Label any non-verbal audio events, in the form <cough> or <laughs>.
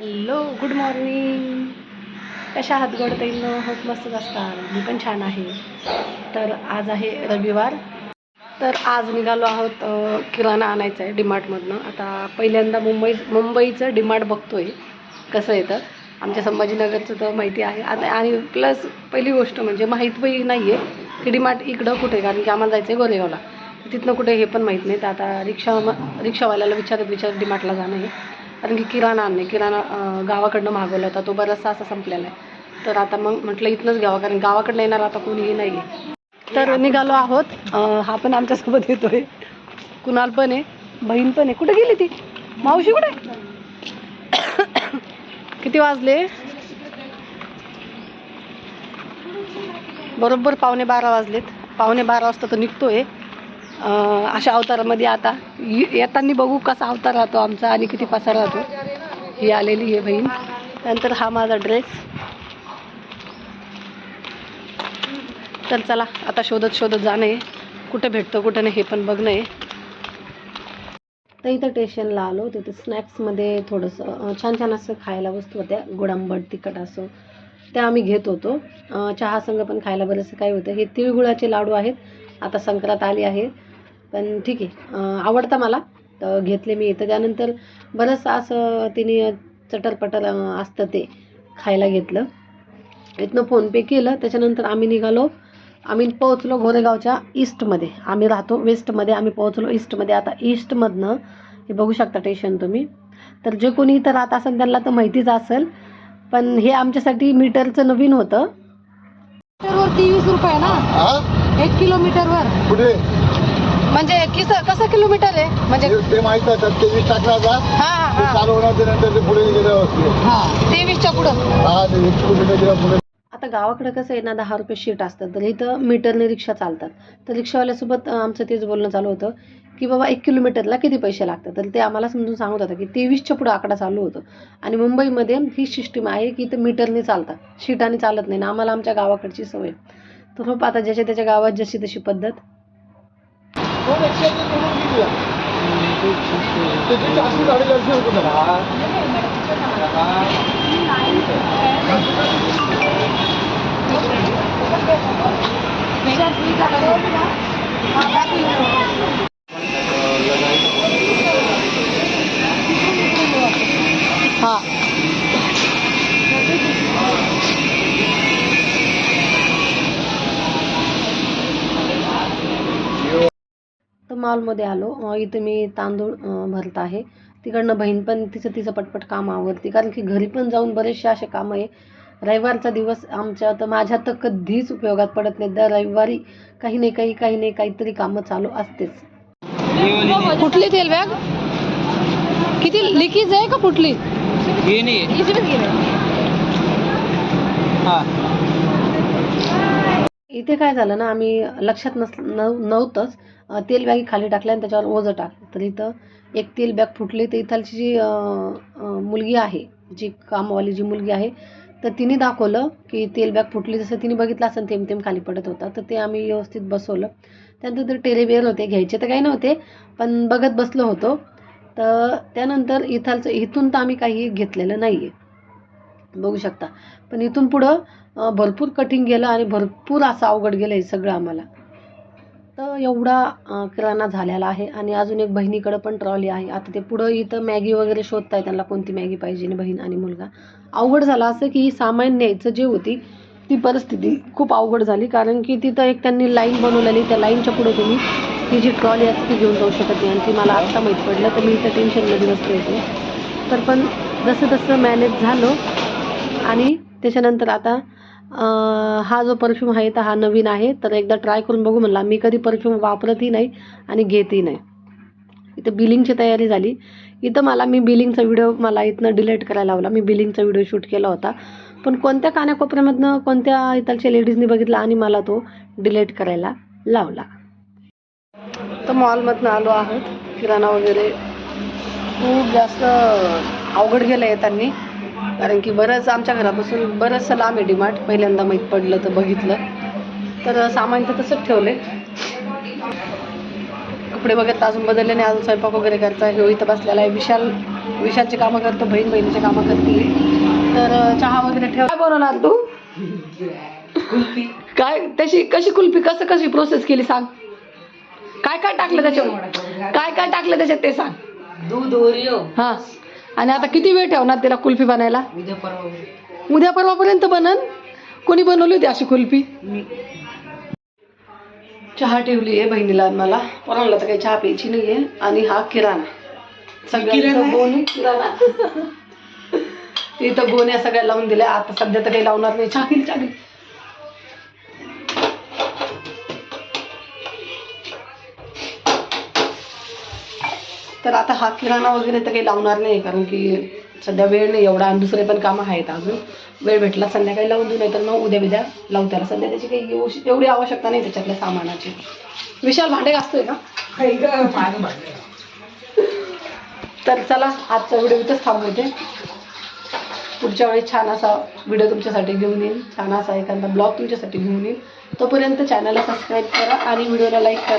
Hello good morning कशा आहात गोडताईनं होत मस्तच असतात मी पण छान आहे. तर आज आहे रविवार. तर आज निघालो आहोत किराणा आणायचा आहे डीमार्टमधनं. आता पहिल्यांदा मुंबई मुंबईचं डीमार्ट बघतोय. कसं येतं आमच्या संभाजीनगरचं तर माहिती आहे. आता आणि प्लस पहिली गोष्ट म्हणजे माहीत पण नाही आहे की डीमार्ट इकडं कुठे आहे. कारण की आम्हाला जायचं आहे गोरेगावला. तिथनं कुठे हे पण माहीत नाही. तर आता रिक्षा रिक्षावाल्याला विचारत विचारत डिमार्टला जाणं आहे. कारण की किराणा आणणे किराणा गावाकडनं मागवला होता तो बराचसा असा संपलेला आहे. तर आता मग म्हटलं इथनंच घ्यावं कारण गावाकडनं येणार आता कोणीही नाही आहे तर निघालो आहोत. हा पण आमच्यासोबत येतोय. कुणाल पण आहे बहीण पण आहे. कुठे गेली ती? मावशी कुठे? किती वाजले? बरोबर पावणे बारा वाजलेत. पावणे बारा वाजता तो निघतोय. अशा अवतारामध्ये आता ये- येताना बघू कसा अवतार राहतो आमचा आणि किती पसार राहतो. ही आलेली आहे बहीण. नंतर हा माझा ड्रेस तर चला आता शोधत शोधत जाणं आहे. कुठं भेटतं कुठं नाही हे पण बघणं आहे. तर इथं स्टेशनला आलो. तिथे स्नॅक्समध्ये थोडंसं छान छान असं खायला वस्तू होत्या. गुडांबट तिखट असं. त्या आम्ही घेत होतो. चहा संग पण खायला बरंचसं काय होतं. हे तिळगुळाचे लाडू आहेत. आता संक्रांत आली आहे. पण ठीक आहे. आवडतं मला. तर घेतले मी. इथं त्यानंतर बरंचसं असं तिने चटरपटर असतं ते खायला घेतलं. इथनं फोनपे केलं. त्याच्यानंतर आम्ही निघालो. आम्ही पोहोचलो गोरेगावच्या ईस्टमध्ये. आम्ही राहतो वेस्टमध्ये. आम्ही पोहोचलो ईस्टमध्ये. आता ईस्टमधनं हे बघू शकता स्टेशन तुम्ही. तर जे कोणी इथं राहत असेल त्यांना तर माहितीच असेल. पण हे आमच्यासाठी मीटरचं नवीन होतं. मीटरवर तेवीस रुपये ना? एक किलोमीटरवर. कुठे? म्हणजे किस कसं किलोमीटर आहे? म्हणजे ते- माहीत आहे त्यात तेवीस टाकला होता हा हा ते हा चालू होणार ते नंतर ते पुढे गेलं असते हा तेवीसच्या पुढं. हा ते वीस किलोमीटर गेलं पुढे. आता गावाकडे कसं आहे ना दहा रुपये शीट असतात. तर इथं मीटरने रिक्षा चालतात. तर रिक्षावाल्यासोबत अं, आमचं तेच बोलणं चालू होतं की बाबा एक किलोमीटरला किती पैसे लागतात? तर ते आम्हाला समजून सांगत होतं की तेवीसच्या पुढं आकडा चालू होतं. आणि मुंबईमध्ये ही सिस्टीम आहे की इथं मीटरने चालतात. शीटाने चालत नाही. ना आम्हाला आमच्या गावाकडची सवय. तर खूप आता ज्याच्या त्याच्या गावात जशी तशी पद्धत. त्याची टाकी झालेली असते होती ना. हा तर मॉलमध्ये आलो. इथं मी तांदूळ भरत आहे. तिकडनं बहीण पण तिचं तिचं पटपट काम आवरते. कारण की घरी पण जाऊन बरेचसे असे कामं आहे. रविवारचा दिवस आमच्या तर माझ्या तर कधीच उपयोगात पडत नाही दर रविवारी काही नाही काही काही नाही काहीतरी कामं चालू असतेच. कुठली तेल बॅग? किती लिकीज आहे का कुठली नाही. हा. इथे काय झालं ना आम्ही लक्षात नस नव नव्हतंच. तेल बॅगी खाली टाकल्या आणि त्याच्यावर ओझं टाकलं. तर इथं एक तेल बॅग फुटली. तर इथलची जी मुलगी आहे जी कामवाली जी मुलगी आहे तर तिने दाखवलं की तेल बॅग फुटली. जसं तिने बघितलं असं थेंब थेंब खाली पडत होता. तर ते आम्ही व्यवस्थित बसवलं. त्यानंतर ते टेरेवेअर होते घ्यायचे तर काही नव्हते पण बघत बसलो होतो. तर त्यानंतर इथालचं इथून तर आम्ही काही घेतलेलं नाही आहे बघू शकता. पण इथून पुढं भरपूर कठीण गेलं आणि भरपूर असं अवघड गेलं हे सगळं आम्हाला. तर एवढा किराणा झालेला आहे आणि अजून एक बहिणीकडं पण ट्रॉली आहे. आता ते पुढं इथं मॅगी वगैरे शोधताय त्यांना कोणती मॅगी पाहिजे आणि बहीण आणि मुलगा. अवघड झालं असं की ही सामान न्यायचं जे होती ती परिस्थिती खूप अवघड झाली. कारण की तिथं एक त्यांनी लाईन बनवलेली त्या लाईनच्या पुढं तुम्ही ती जी ट्रॉली असते ती घेऊन जाऊ शकत नाही. आणि ती मला आत्ता माहीत पडलं तर मी इथं टेन्शनमध्ये बसले होते. तर पण जसं तसं मॅनेज झालं आणि त्याच्यानंतर आता हा जो परफ्यूम आहे तर हा नवीन आहे. तर एकदा ट्राय करून बघू म्हणला. मी कधी परफ्यूम वापरतही नाही आणि घेतही नाही. इथं बिलिंगची तयारी झाली. इथं मला मी बिलिंगचा व्हिडिओ मला इथनं डिलीट करायला लावला. मी बिलिंगचा व्हिडिओ शूट केला होता. पण कोणत्या कानाकोपऱ्यामधनं कोणत्या इथलच्या लेडीजनी बघितला आणि मला तो डिलीट करायला लावला? तर मॉलमधनं आलो आहोत. किराणा वगैरे खूप जास्त अवघड गेलं आहे त्यांनी. कारण की बरंच आमच्या घरापासून बरंचसं लांब आहे डिमार्ट. पहिल्यांदा माहीत पडलं तर बघितलं. तर सामान तर तसंच ठेवले कपडे वगैरे अजून बदलले नाही अजून स्वयंपाक वगैरे आहे ह्यो इथं बसलेला आहे विशाल. विशालचे कामं करतो बहीण बहिणीचे कामं करते. तर चहा वगैरे ठेव. काय बनवणार तू? काय? त्याची कशी कुल्फी? कसं कशी प्रोसेस केली सांग. काय काय टाकलं त्याच्यात? काय काय टाकलं त्याच्यात ते सांग. दूध ओरिओ. हा. आणि आता किती वेळ ठेवणार तिला कुल्फी बनायला? उद्या परवा उद्या. परवापर्यंत बनन? कोणी बनवली होती अशी कुल्फी? चहा ठेवली आहे बहिणीला मला. कोणाला तर काही चहा प्यायची नाहीये. आणि हा किराणा. सगळ्यांचं गोणी किराणा. इथं गोण्या <laughs> सगळ्या लावून दिल्या. आता सध्या तर काही लावणार नाही. चहा घेईल तर आता हा किराणा वगैरे तर काही लावणार नाही कारण की सध्या वेळ नाही एवढा आणि दुसरे पण कामं आहेत अजून. वेळ भेटला संध्याकाळी लावून देऊ नाही तर मग उद्या बिद्या लावू त्याला. सध्या त्याची काही एवढी- एवढी आवश्यकता नाही त्याच्यातल्या सामानाची. विशाल भांडे घासतोय का? तर चला आजचा व्हिडिओ इथंच थांबवते. पुढच्या वेळी छान असा व्हिडिओ तुमच्यासाठी घेऊन येईल. छान असा एखादा ब्लॉग तुमच्यासाठी घेऊन येईल. तोपर्यंत चॅनलला सबस्क्राईब करा आणि व्हिडिओला लाईक करा.